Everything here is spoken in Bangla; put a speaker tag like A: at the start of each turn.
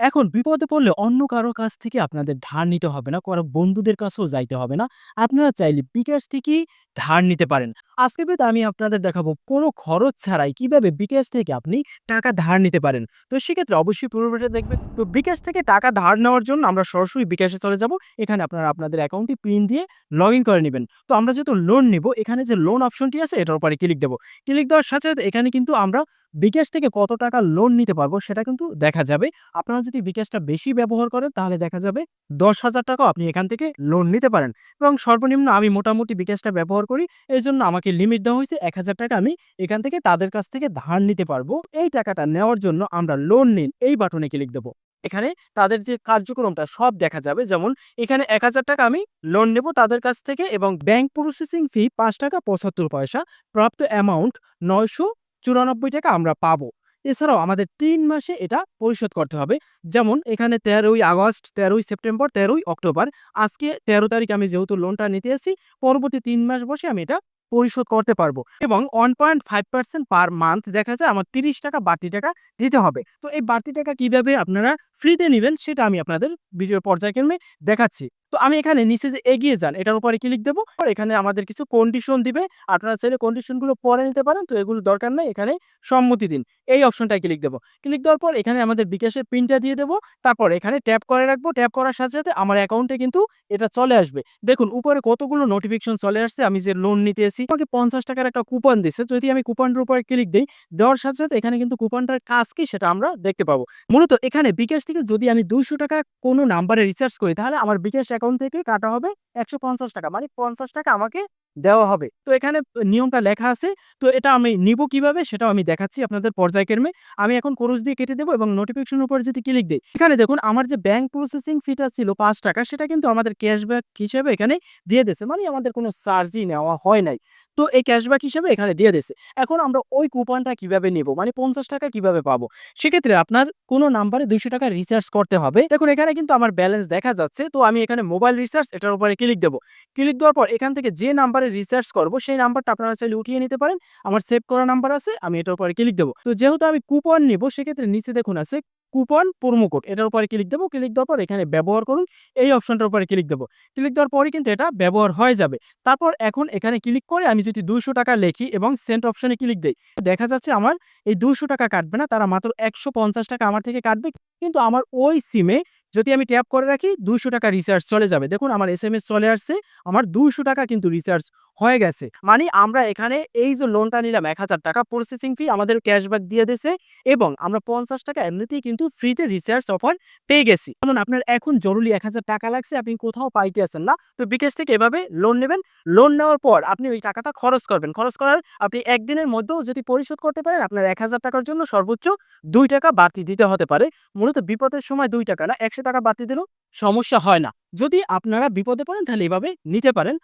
A: এখন বিপদে পড়লে অন্য কারও কাছ থেকে আপনাদের ধার নিতে হবে না, কারও বন্ধুদের কাছেও যাইতে হবে না। আপনারা চাইলে বিকাশ থেকেই ধার নিতে পারেন। আজকের ভিডিওতে আমি আপনাদের দেখাবো কোনো খরচ ছাড়াই কীভাবে বিকাশ থেকে আপনি টাকা ধার নিতে পারেন। তো সেক্ষেত্রে অবশ্যই পুরো দেখবেন। তো বিকাশ থেকে টাকা ধার নেওয়ার জন্য আমরা সরাসরি বিকাশে চলে যাব। এখানে আপনারা আপনাদের অ্যাকাউন্টটি পিন দিয়ে লগইন করে নেবেন তো আমরা যেহেতু লোন নিব, এখানে যে লোন অপশনটি আছে এটার উপরে ক্লিক দেবো ক্লিক দেওয়ার সাথে, সাথে এখানে কিন্তু আমরা বিকাশ থেকে কত টাকা লোন নিতে পারব সেটা কিন্তু দেখা যাবে। আপনারা যদি বিকাশটা বেশি ব্যবহার করেন তাহলে দেখা যাবে ১০,০০০ টাকাও আপনি এখান থেকে লোন নিতে পারেন এবং সর্বনিম্ন আমি মোটামুটি বিকাশটা ব্যবহার করি। এই জন্য আমাকে লিমিট দেওয়া হয়েছে এক হাজার টাকা আমি এখান থেকে তাদের কাছ থেকে ধার নিতে পারব। এই টাকাটা নেওয়ার জন্য আমরা লোন নিন এই বাটনে ক্লিক দেবো এখানে তাদের যে কার্যক্রমটা সব দেখা যাবে। যেমন এখানে ৳১,০০০ টাকা আমি লোন নেব তাদের কাছ থেকে এবং ব্যাংক প্রসেসিং ফি ৳৫.৭৫ প্রাপ্ত অ্যামাউন্ট ৳৯৯৪ টাকা আমরা পাবো। এছাড়াও আমাদের তিন মাসে এটা পরিশোধ করতে হবে। যেমন এখানে ১৩ই আগস্ট, ১৩ই সেপ্টেম্বর, ১৩ই অক্টোবর। আজকে ১৩ তারিখ আমি যেহেতু লোনটা নিতে এসেছি, পরবর্তী তিন মাস বসে আমি এটা পরিশোধ করতে পারব এবং 1.5% পার মান্থ দেখা যায় আমার ৳৩০ টাকা বাড়তি টাকা দিতে হবে। তো এই বাড়তি টাকা কীভাবে আপনারা ফ্রিতে নিবেন সেটা আমি আপনাদের ভিডিওর পর্যায়ক্রমে দেখাচ্ছি। তো আমি এখানে নিচে যে এগিয়ে যান এটার উপরে ক্লিক দেব। আর এখানে আমাদের কিছু কন্ডিশন দিবে। আপনারা চাইলে কন্ডিশনগুলো পরে নিতে পারেন। তো এগুলো দরকার নাই। এখানে সম্মতি দিন। এই অপশনটায় ক্লিক দেবো ক্লিক দেওয়ার পর এখানে আমাদের বিকাশের পিনটা দিয়ে দেবো তারপর এখানে ট্যাপ করে রাখব। ট্যাপ করার সাথে, সাথে আমার অ্যাকাউন্টে কিন্তু এটা চলে আসবে। দেখুন উপরে কতগুলো নোটিফিকেশন চলে আসছে আমি যে লোন নিতে এসেছি। আমাকে ৳৫০ টাকার একটা কুপন দিচ্ছে যদি আমি কুপনটার উপরে ক্লিক দিই দেওয়ার সাথে, সাথে এখানে কিন্তু কুপনটার কাজ কি সেটা আমরা দেখতে পাবো। মূলত এখানে বিকাশ থেকে যদি আমি ৳২০০ টাকা কোনো নাম্বারে রিচার্জ করি তাহলে আমার বিকাশ অ্যাকাউন্ট থেকে কাটা হবে একশো পঞ্চাশ টাকা। মানে ৳৫০ টাকা আমাকে দেওয়া হবে। তো এখানে নিয়মটা লেখা আছে। তো এটা আমি নিবো কীভাবে সেটাও আমি দেখাচ্ছি আপনাদের পর্যায়ক্রমে। আমি এখন ক্রস দিয়ে কেটে দেব এবং নোটিফিকেশনের উপরে যদি ক্লিক দেই, এখানে দেখুন আমার যে ব্যাংক প্রসেসিং ফিটা ছিল পাঁচ টাকা সেটা কিন্তু আমাদের ক্যাশব্যাক হিসেবে এখানে দিয়ে দিছে। মানে আমাদের কোনো চার্জই নেওয়া হয় নাই। তো এই ক্যাশব্যাক হিসেবে এখানে দিয়ে দিছে। এখন আমরা ওই কুপনটা কীভাবে নিবো? মানে ৳৫০ টাকা কীভাবে পাবো? সেক্ষেত্রে আপনার কোনো নাম্বারে দুইশো টাকা রিচার্জ করতে হবে। দেখুন এখানে কিন্তু আমার ব্যালেন্স দেখা যাচ্ছে। তো আমি এখানে মোবাইল রিচার্জ এটার উপরে ক্লিক দেবো ক্লিক দেওয়ার পর এখান থেকে যে নাম্বারে রিচার্জ করব সেই নাম্বারটা আপনারা চাইলে উঠিয়ে নিতে পারেন। আমার সেভ করা নাম্বার আছে। আমি এটার উপরে ক্লিক দেবো তো যেহেতু আমি কুপন নিবো সেক্ষেত্রে নিচে দেখুন আছে কুপন কোড এটার উপরে ক্লিক দেবো ক্লিক দেওয়ার পর এখানে ব্যবহার করুন। এই অপশনটার উপরে ক্লিক দেবো ক্লিক দেওয়ার পরেই কিন্তু এটা ব্যবহার হয়ে যাবে। তারপর এখন এখানে ক্লিক করে আমি যদি ৳২০০ টাকা লেখি এবং সেন্ট অপশনে ক্লিক দেই, দেখা যাচ্ছে আমার এই দুশো টাকা কাটবে না। তারা মাত্র ৳১৫০ টাকা আমার থেকে কাটবে। কিন্তু আমার ওই সিমে যদি আমি ট্যাপ করে রাখি ৳২০০ টাকা রিচার্জ চলে যাবে। দেখুন আমার এস চলে আসছে। আমার ৳২০০ টাকা কিন্তু রিচার্জ হয়ে গেছে। মানে আমরা এখানে এই যে লোনটা নিলাম ৳১,০০০ টাকা প্রসেসিং ফি আমাদের ক্যাশব্যাক দিয়ে দিছে এবং আমরা ৳৫০ টাকা এমনিতেই কিন্তু ফ্রিতে রিচার্জ অফার পেয়ে গেছি। যেমন আপনার এখন জরুরি ৳১,০০০ টাকা লাগছে আপনি কোথাও পাইতেছেন না। তো বিকাশ থেকে এভাবে লোন নেবেন। লোন নেওয়ার পর আপনি ওই টাকাটা খরচ করবেন। খরচ করার আপনি একদিনের মধ্যেও যদি পরিশোধ করতে পারেন আপনার ৳১,০০০ টাকার জন্য সর্বোচ্চ দুই টাকা বাড়তি দিতে হতে পারে। মূলত বিপদের সময় দুই টাকা না ৳১০০ টাকা বাড়তি দিলেও সমস্যা হয় না। যদি আপনারা বিপদে পড়েন, তাহলে এভাবে নিতে পারেন।